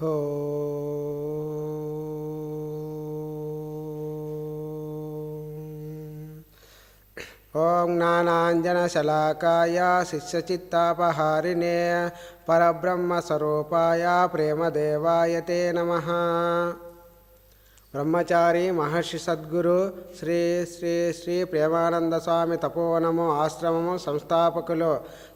హో ఓం జ్ఞానాంజనశలాకాయ శిష్యచిత్తాపహారిణే పరబ్రహ్మస్వరూపాయ ప్రేమదేవాయ తే నమ. బ్రహ్మచారి మహర్షి సద్గురు శ్రీ శ్రీ శ్రీ ప్రేమానంద స్వామి తపోవనము ఆశ్రమము సంస్థాపకులు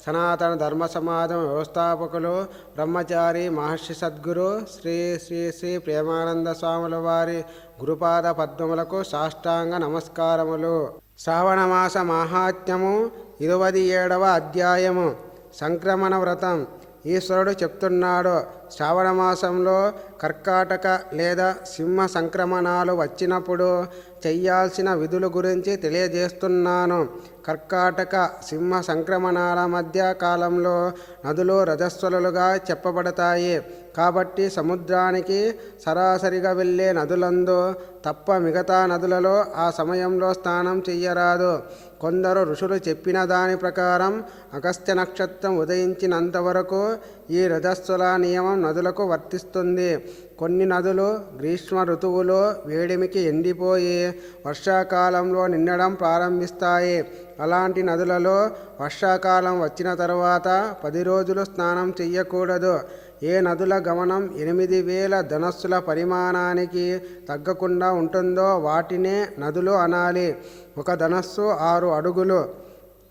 సనాతన ధర్మ సమాజం వ్యవస్థాపకులు బ్రహ్మచారి మహర్షి సద్గురు శ్రీ శ్రీ శ్రీ ప్రేమానంద స్వాముల వారి గురుపాద పద్మములకు సాష్టాంగ నమస్కారములు. శ్రావణమాస మాహాత్మ్యము ఇరవై ఏడవ అధ్యాయము. సంక్రమణ వ్రతం. ఈశ్వరుడు చెప్తున్నాడు శ్రావణ మాసంలో కర్కాటక లేదా సింహ సంక్రమణాలు వచ్చినప్పుడు చెయ్యాల్సిన విధుల గురించి తెలియజేస్తున్నాను. కర్కాటక సింహ సంక్రమణాల మధ్య కాలంలో నదులు రజస్వలుగా చెప్పబడతాయి. కాబట్టి సముద్రానికి సరాసరిగా వెళ్ళే నదులందు తప్ప మిగతా నదులలో ఆ సమయంలో స్నానం చెయ్యరాదు. కొందరు ఋషులు చెప్పిన దాని ప్రకారం అగస్త్య నక్షత్రం ఉదయించినంత వరకు ఈ రజస్వల నియమం నదులకు వర్తిస్తుంది. కొన్ని నదులు గ్రీష్మ ఋతువులో వేడిమికి ఎండిపోయి వర్షాకాలంలో నిండడం ప్రారంభిస్తాయి. అలాంటి నదులలో వర్షాకాలం వచ్చిన తర్వాత పది రోజులు స్నానం చెయ్యకూడదు. ఏ నదుల గమనం ఎనిమిది వేల ధనస్సుల పరిమాణానికి తగ్గకుండా ఉంటుందో వాటినే నదులు అనాలి. ఒక ధనస్సు ఆరు అడుగులు.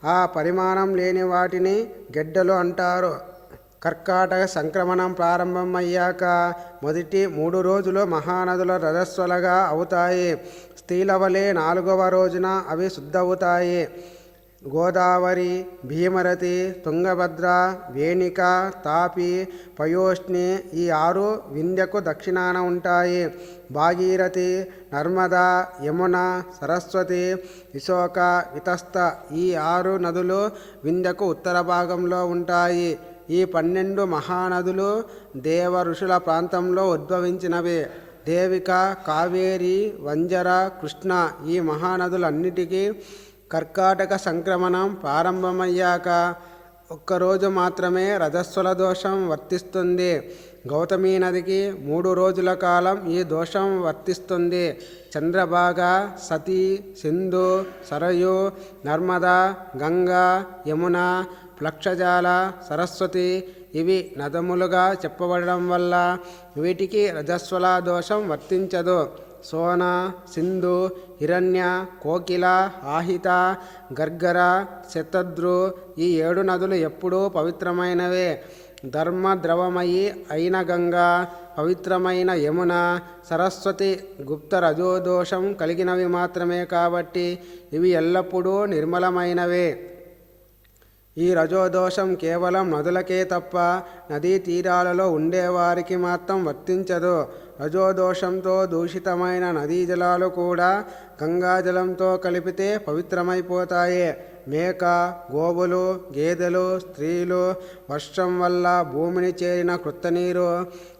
ఆ పరిమాణం లేని వాటిని గెడ్డలు అంటారు. కర్కాటక సంక్రమణం ప్రారంభమయ్యాక మొదటి మూడు రోజులు మహానదుల రజస్వలగా అవుతాయి. స్త్రీలవలే నాలుగవ రోజున అవి శుద్ధవుతాయి. గోదావరి భీమరతి తుంగభద్ర వేణిక తాపి పయోష్ణి ఈ ఆరు వింధ్యకు దక్షిణాన ఉంటాయి. భాగీరథి నర్మదా యమున సరస్వతి విశోక వితస్త ఈ ఆరు నదులు వింధ్యకు ఉత్తర భాగంలో ఉంటాయి. ఈ పన్నెండు మహానదులు దేవ ఋషుల ప్రాంతంలో ఉద్భవించినవి. దేవిక కావేరి వంజర కృష్ణ ఈ మహానదులన్నిటికీ కర్కాటక సంక్రమణం ప్రారంభమయ్యాక ఒక్కరోజు మాత్రమే రజస్వల దోషం వర్తిస్తుంది. గౌతమీ నదికి మూడు రోజుల కాలం ఈ దోషం వర్తిస్తుంది. చంద్రభాగ సతీ సింధు సరయు నర్మదా గంగా యమున ప్లక్షజాల సరస్వతి ఇవి నదములుగా చెప్పబడడం వల్ల వీటికి రజస్వల దోషం వర్తించదు. సోన సింధు హిరణ్య కోకిల ఆహిత గర్గర శతద్రు ఈ ఏడు నదులు ఎప్పుడూ పవిత్రమైనవే. ధర్మ ద్రవమయి అయిన గంగా పవిత్రమైన యమున సరస్వతి గుప్త రజోదోషం కలిగినవి మాత్రమే కాబట్టి ఇవి ఎల్లప్పుడూ నిర్మలమైనవే. ఈ రజోదోషం కేవలం నదులకే తప్ప నదీ తీరాలలో ఉండేవారికి మాత్రం వర్తించదు. రజోదోషంతో దూషితమైన నదీ జలాలు కూడా గంగాజలంతో కలిపితే పవిత్రమైపోతాయి. మేక గోవులు గేదెలు స్త్రీలు వర్షం వల్ల భూమిని చేరిన కృత్త నీరు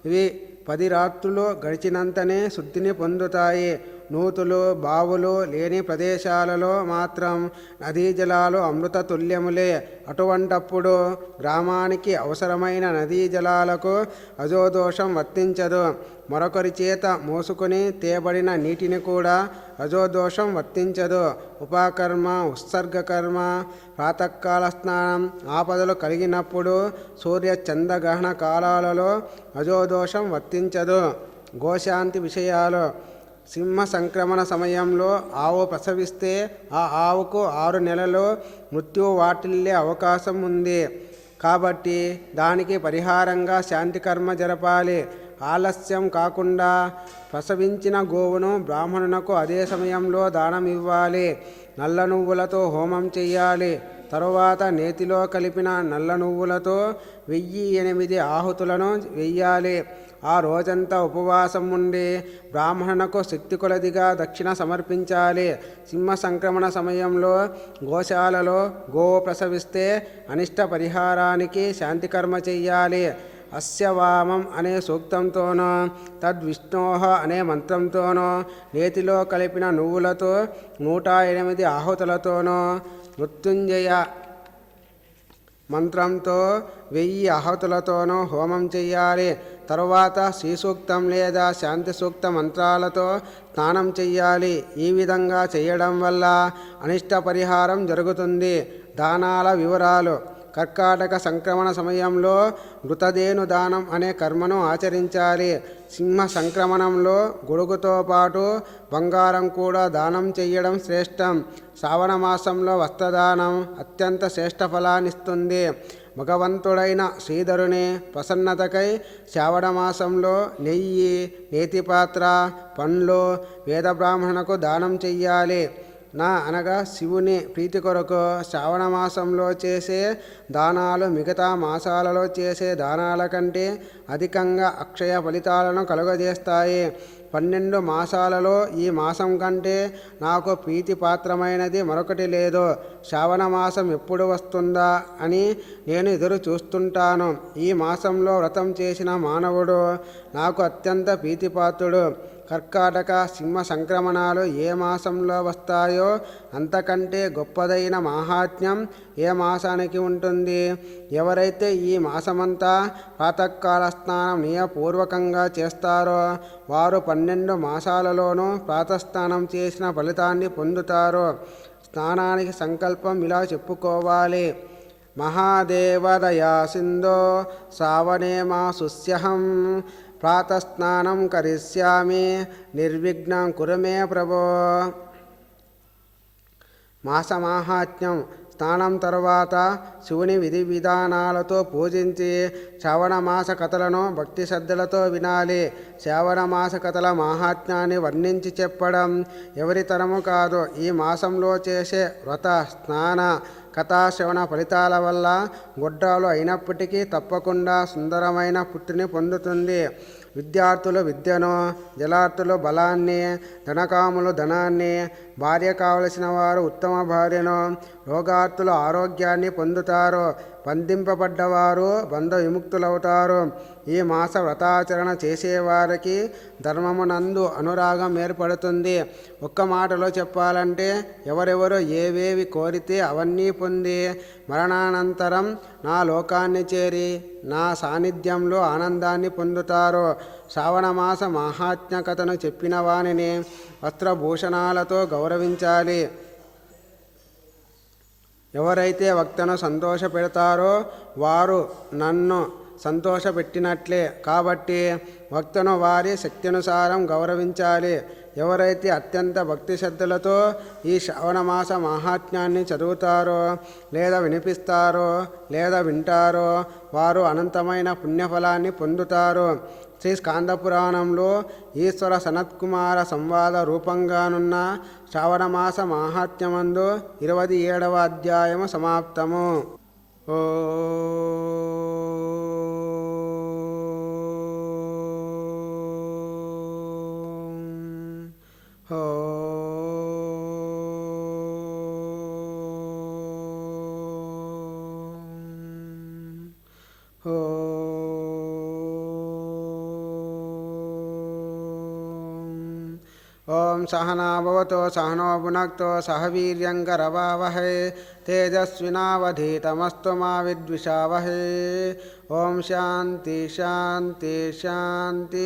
ఇవి పది రాత్రులు గడిచినంతనే శుద్ధిని పొందుతాయి. నూతులు బావులు లేని ప్రదేశాలలో మాత్రం నదీ జలాలు అమృత తుల్యములే అటువంటప్పుడు గ్రామానికి అవసరమైన నదీ జలాలకు అజోదోషం వర్తించదు. మరొకరి చేత మోసుకొని తేబడిన నీటిని కూడా రజోదోషం వర్తించదు. ఉపాకర్మ ఉత్సర్గకర్మ ప్రాతకాల స్నానం ఆపదలు కలిగినప్పుడు సూర్య చంద్రగ్రహణ కాలాలలో రజోదోషం వర్తించదు. గోశాంతి విషయాలు. సింహ సంక్రమణ సమయంలో ఆవు ప్రసవిస్తే ఆ ఆవుకు ఆరు నెలలు మృత్యు వాటిల్లే అవకాశం ఉంది కాబట్టి దానికి పరిహారంగా శాంతి కర్మ జరపాలి. ఆలస్యం కాకుండా ప్రసవించిన గోవును బ్రాహ్మణునకు అదే సమయంలో దానం ఇవ్వాలి నల్ల నువ్వులతో హోమం చెయ్యాలి. తరువాత నేతిలో కలిపిన నల్ల నువ్వులతో వెయ్యి ఎనిమిది ఆహుతులను వెయ్యాలి. ఆ రోజంతా ఉపవాసం ఉండి బ్రాహ్మణకు శక్తి కొలదిగా దక్షిణ సమర్పించాలి. సింహ సంక్రమణ సమయంలో గోశాలలో గోవు ప్రసవిస్తే అనిష్ట పరిహారానికి శాంతికర్మ చెయ్యాలి. అస్యవామం అనే సూక్తంతోనో తద్విష్ణోహ అనే మంత్రంతోనో నేతిలో కలిపిన నువ్వులతో నూట ఎనిమిది ఆహుతులతోనో మృత్యుంజయ మంత్రంతో వెయ్యి ఆహుతులతోనూ హోమం చెయ్యాలి. తరువాత శ్రీసూక్తం లేదా శాంతి సూక్త మంత్రాలతో స్నానం చెయ్యాలి. ఈ విధంగా చేయడం వల్ల అనిష్ట పరిహారం జరుగుతుంది. దానాల వివరాలు. కర్కాటక సంక్రమణ సమయంలో మృతదేను దానం అనే కర్మను ఆచరించాలి. సింహ సంక్రమణంలో గొడుగుతో పాటు బంగారం కూడా దానం చేయడం శ్రేష్టం. శ్రావణ మాసంలో వస్త్రదానం అత్యంత శ్రేష్ట ఫలాన్నిస్తుంది. భగవంతుడైన శ్రీధరుని ప్రసన్నతకై శ్రావణ మాసంలో నెయ్యి నేతిపాత్ర పండ్లు వేదబ్రాహ్మణకు దానం చెయ్యాలి. నా అనగా శివుని ప్రీతి కొరకు శ్రావణ మాసంలో చేసే దానాలు మిగతా మాసాలలో చేసే దానాల కంటే అధికంగా అక్షయ ఫలితాలను కలుగజేస్తాయి. పన్నెండు మాసాలలో ఈ మాసం కంటే నాకు ప్రీతిపాత్రమైనది మరొకటి లేదు. శ్రావణ మాసం ఎప్పుడు వస్తుందా అని నేను ఎదురు చూస్తుంటాను. ఈ మాసంలో వ్రతం చేసిన మానవుడు నాకు అత్యంత ప్రీతిపాత్రుడు. కర్కాటక సింహ సంక్రమణాలు ఏ మాసంలో వస్తాయో అంతకంటే గొప్పదైన మాహాత్మ్యం ఏ మాసానికి ఉంటుంది? ఎవరైతే ఈ మాసమంతా ప్రాతకాల స్నానం నియపూర్వకంగా చేస్తారో వారు పన్నెండు మాసాలలోనూ ప్రాతస్నానం చేసిన ఫలితాన్ని పొందుతారు. స్నానానికి సంకల్పం ఇలా చెప్పుకోవాలి. మహాదేవదయా సింధో శ్రావణే మా సుస్యహం. ప్రాతస్నానం కరిష్యామి నిర్విఘ్నం కురు మే ప్రభో మాసమాహాత్మ్యం స్నానం తరువాత శివుని విధి విధానాలతో పూజించి శ్రవణమాస కథలను భక్తి శ్రద్ధలతో వినాలి. శ్రవణమాస కథల మాహాత్మ్యాన్ని వర్ణించి చెప్పడం ఎవరి తరము కాదు. ఈ మాసంలో చేసే వ్రత స్నాన కథాశ్రవణ ఫలితాల వల్ల గుడ్రాలు అయినప్పటికీ తప్పకుండా సుందరమైన పుట్టిని పొందుతుంది. విద్యార్థులు విద్యను జలార్థులు బలాన్ని ధనకాములు ధనాన్ని భార్య కావలసిన వారు ఉత్తమ భార్యను రోగార్థులు ఆరోగ్యాన్ని పొందుతారు బంధింపబడ్డవారు బంధ విముక్తులవుతారు ఈ మాస వ్రతాచరణ చేసేవారికి ధర్మమునందు అనురాగం ఏర్పడుతుంది. ఒక్క మాటలో చెప్పాలంటే ఎవరెవరు ఏవేవి కోరితే అవన్నీ పొంది మరణానంతరం నా లోకాన్ని చేరి నా సాన్నిధ్యంలో ఆనందాన్ని పొందుతారు. శ్రావణమాస మాహాత్మ్య కథను చెప్పిన వాణిని వస్త్రభూషణాలతో గౌరవించాలి. ఎవరైతే వక్తను సంతోష పెడతారో వారు నన్ను సంతోషపెట్టినట్లే. కాబట్టి వక్తను వారి శక్త్యనుసారం గౌరవించాలి. ఎవరైతే అత్యంత భక్తి శ్రద్ధలతో ఈ శ్రవణమాస మాహాత్మ్యాన్ని చదువుతారో లేదా వినిపిస్తారో లేదా వింటారో వారు అనంతమైన పుణ్యఫలాన్ని పొందుతారు. శ్రీ స్కాందపురాణంలో ఈశ్వర సనత్కుమార సంవాద రూపంగానున్న శ్రావణమాస మాహాత్మ్యమందు ఇరవై ఏడవ అధ్యాయము సమాప్తము. ఓ హో హో ఓం సహనాభవతో సహనో భునక్తో సహ వీర్యంకరవావహై తేజస్వినావధీతమస్తు మా విద్విషావహై ఓం శాంతి శాంతి శాంతి